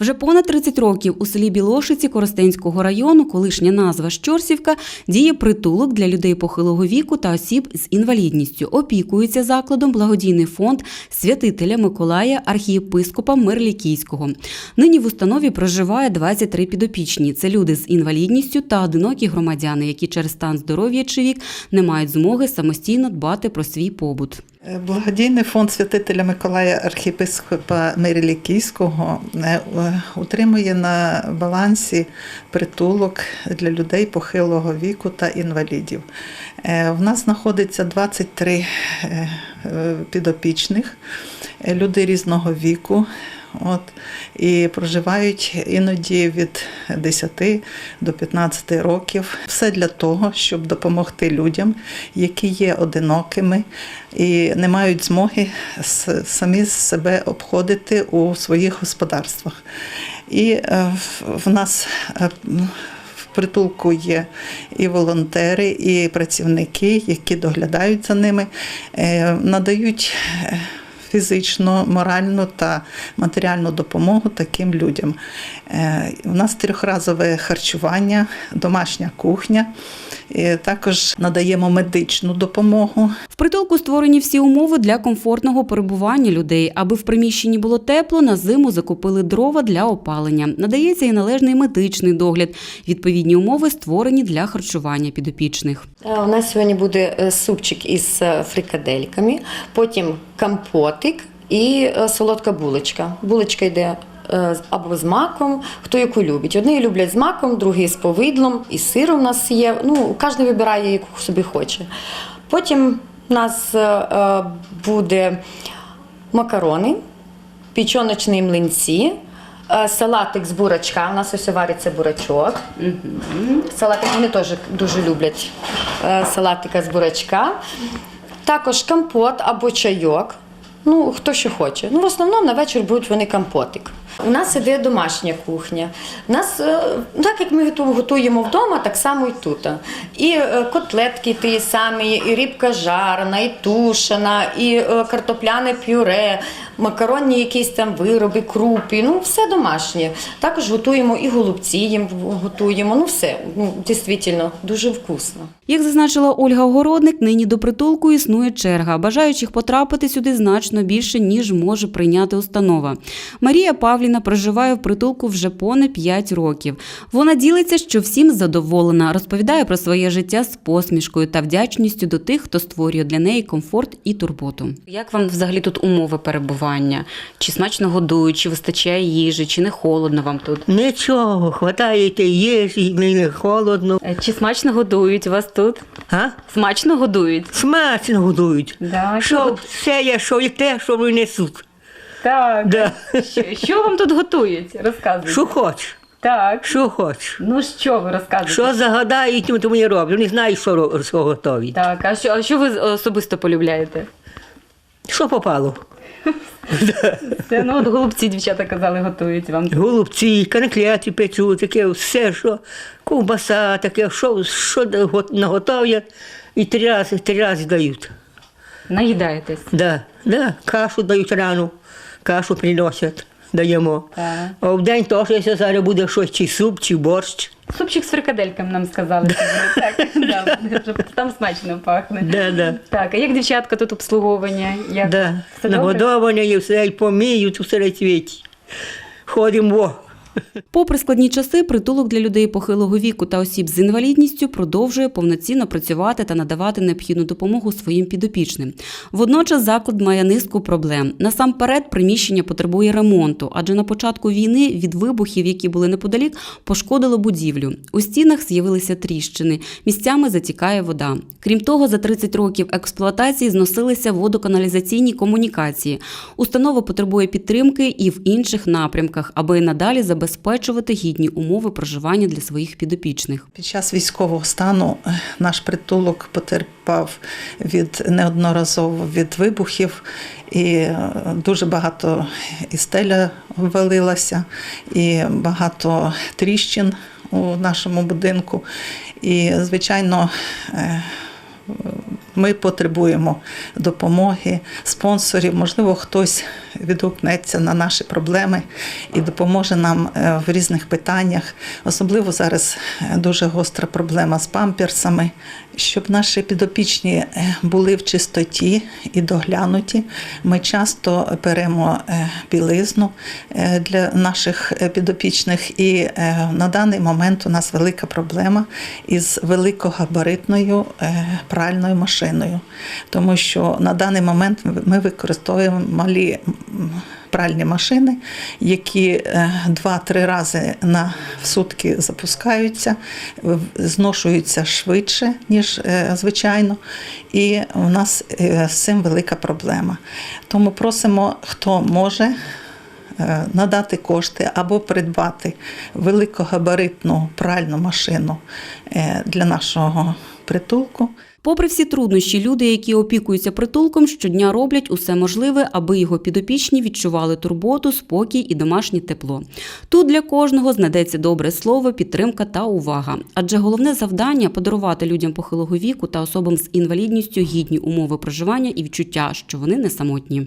Вже понад 30 років у селі Білошиці Коростенського району, колишня назва Щорсівка, діє притулок для людей похилого віку та осіб з інвалідністю. Опікується закладом благодійний фонд святителя Миколая архієпископа Мирлікійського. Нині в установі проживає 23 підопічні. Це люди з інвалідністю та одинокі громадяни, які через стан здоров'я чи вік не мають змоги самостійно дбати про свій побут. Е, Благодійний фонд святителя Миколая архієпископа Мирилікійського е, е, утримує на балансі притулок для людей похилого віку та інвалідів. В нас знаходиться 23 е, е, підопічних, люди різного віку. От, і проживають іноді від 10 до 15 років. Все для того, щоб допомогти людям, які є одинокими і не мають змоги самі себе обходити у своїх господарствах. І е, в- нас е, в притулку є і волонтери, і працівники, які доглядають за ними, е, надають. Фізичну, моральну та матеріальну допомогу таким людям. Е, У нас трьохразове харчування, домашня кухня. І також надаємо медичну допомогу. В притулку створені всі умови для комфортного перебування людей. Аби в приміщенні було тепло, на зиму закупили дрова для опалення. Надається і належний медичний догляд. Відповідні умови створені для харчування підопічних. Е, У нас сьогодні буде е, супчик із фрикадельками, потім компотик і е, солодка булочка. Булочка йде е, або з маком, хто яку любить. Одні люблять з маком, другі з повидлом, і сир у нас є. Ну, кожен вибирає, яку собі хоче. Потім у нас е, буде макарони, пічоночні млинці, салатик з бурачка. У нас ось вариться бурачок. Салатик вони теж дуже люблять салатика з бурачка. Також компот або чайок. Ну, хто що хоче. Ну, в основному на вечір будуть вони компотик. У нас іде домашня кухня. Нас, е, так як ми готуємо вдома, так само і тут. І е, котлетки ті самі, і рибка жарена, і тушена, і е, картопляне пюре, макаронні якісь там вироби, крупі. Ну, все домашнє. Також готуємо і голубці їм готуємо. Ну, все, ну, дійсно, дуже вкусно. Як зазначила Ольга Огородник, нині до притулку існує черга. Бажаючих потрапити сюди значно більше, ніж може прийняти установа. Марія Павліна проживає в притулку вже понад 5 років. Вона ділиться, що всім задоволена, розповідає про своє життя з посмішкою та вдячністю до тих, хто створює для неї комфорт і турботу. Як вам взагалі тут умови перебування? Чи смачно годують, чи вистачає їжі, чи не холодно вам тут? Нічого, хватає те їжі, не холодно. Е, Чи смачно годують вас тут? А? Смачно годують? Смачно годують. Да, Що все є, що і те, що винесуть. Так. Да. Що, що вам тут готують? Розказуйте. Що хочеш, Так. що хочеш. Ну що ви розказуєте? Що загадають, то мені роблять. Не знаю, що, ро- що готові. Так, а що, а що ви особисто полюбляєте? Що попало? Це ну от голубці дівчата казали, готують вам. Голубці, конкрети печу, таке все, що ковбаса, таке, що, що го- наготовлять, і три рази, три рази дають. Наїдаєтесь. Да, да, кашу дають рано, кашу приносять, даємо. А в день теж, якщо зараз буде щось, чи суп, чи борщ. Супчик з фрикадельками нам сказали. Так, да, щоб там смачно пахне. Да, да. Так, а як дівчатка тут обслуговування? Як? Да. Все добре? Нагодовані і все, і поміють у серед світі. Ходимо. во. Попри складні часи, притулок для людей похилого віку та осіб з інвалідністю продовжує повноцінно працювати та надавати необхідну допомогу своїм підопічним. Водночас заклад має низку проблем. Насамперед, приміщення потребує ремонту, адже на початку війни від вибухів, які були неподалік, пошкодило будівлю. У стінах з'явилися тріщини, місцями затікає вода. Крім того, за 30 років експлуатації зносилися водоканалізаційні комунікації. Установа потребує підтримки і в інших напрямках, аби надалі забезпечувати гідні умови проживання для своїх підопічних. Під час військового стану е, наш притулок потерпав від неодноразово від вибухів, і е, дуже багато і стеля ввалилася, і багато тріщин у нашому будинку. І, звичайно, е, ми потребуємо допомоги, спонсорів. Можливо, хтось відгукнеться на наші проблеми і допоможе нам е, в різних питаннях. Особливо зараз е, дуже гостра проблема з памперсами. Щоб наші підопічні е, були в чистоті і доглянуті, ми часто беремо білизну для наших підопічних, і на даний момент у нас велика проблема із великогабаритною пральною машиною, тому що на даний момент ми використовуємо малі пральні машини, які е, два-три рази на в сутки запускаються, зношуються швидше, ніж е, звичайно. І у нас е, з цим велика проблема. Тому просимо, хто може. Е, Надати кошти або придбати великогабаритну пральну машину е, для нашого притулку. Попри всі труднощі, люди, які опікуються притулком, щодня роблять усе можливе, аби його підопічні відчували турботу, спокій і домашнє тепло. Тут для кожного знайдеться добре слово, підтримка та увага. Адже головне завдання подарувати людям похилого віку та особам з інвалідністю гідні умови проживання і відчуття, що вони не самотні.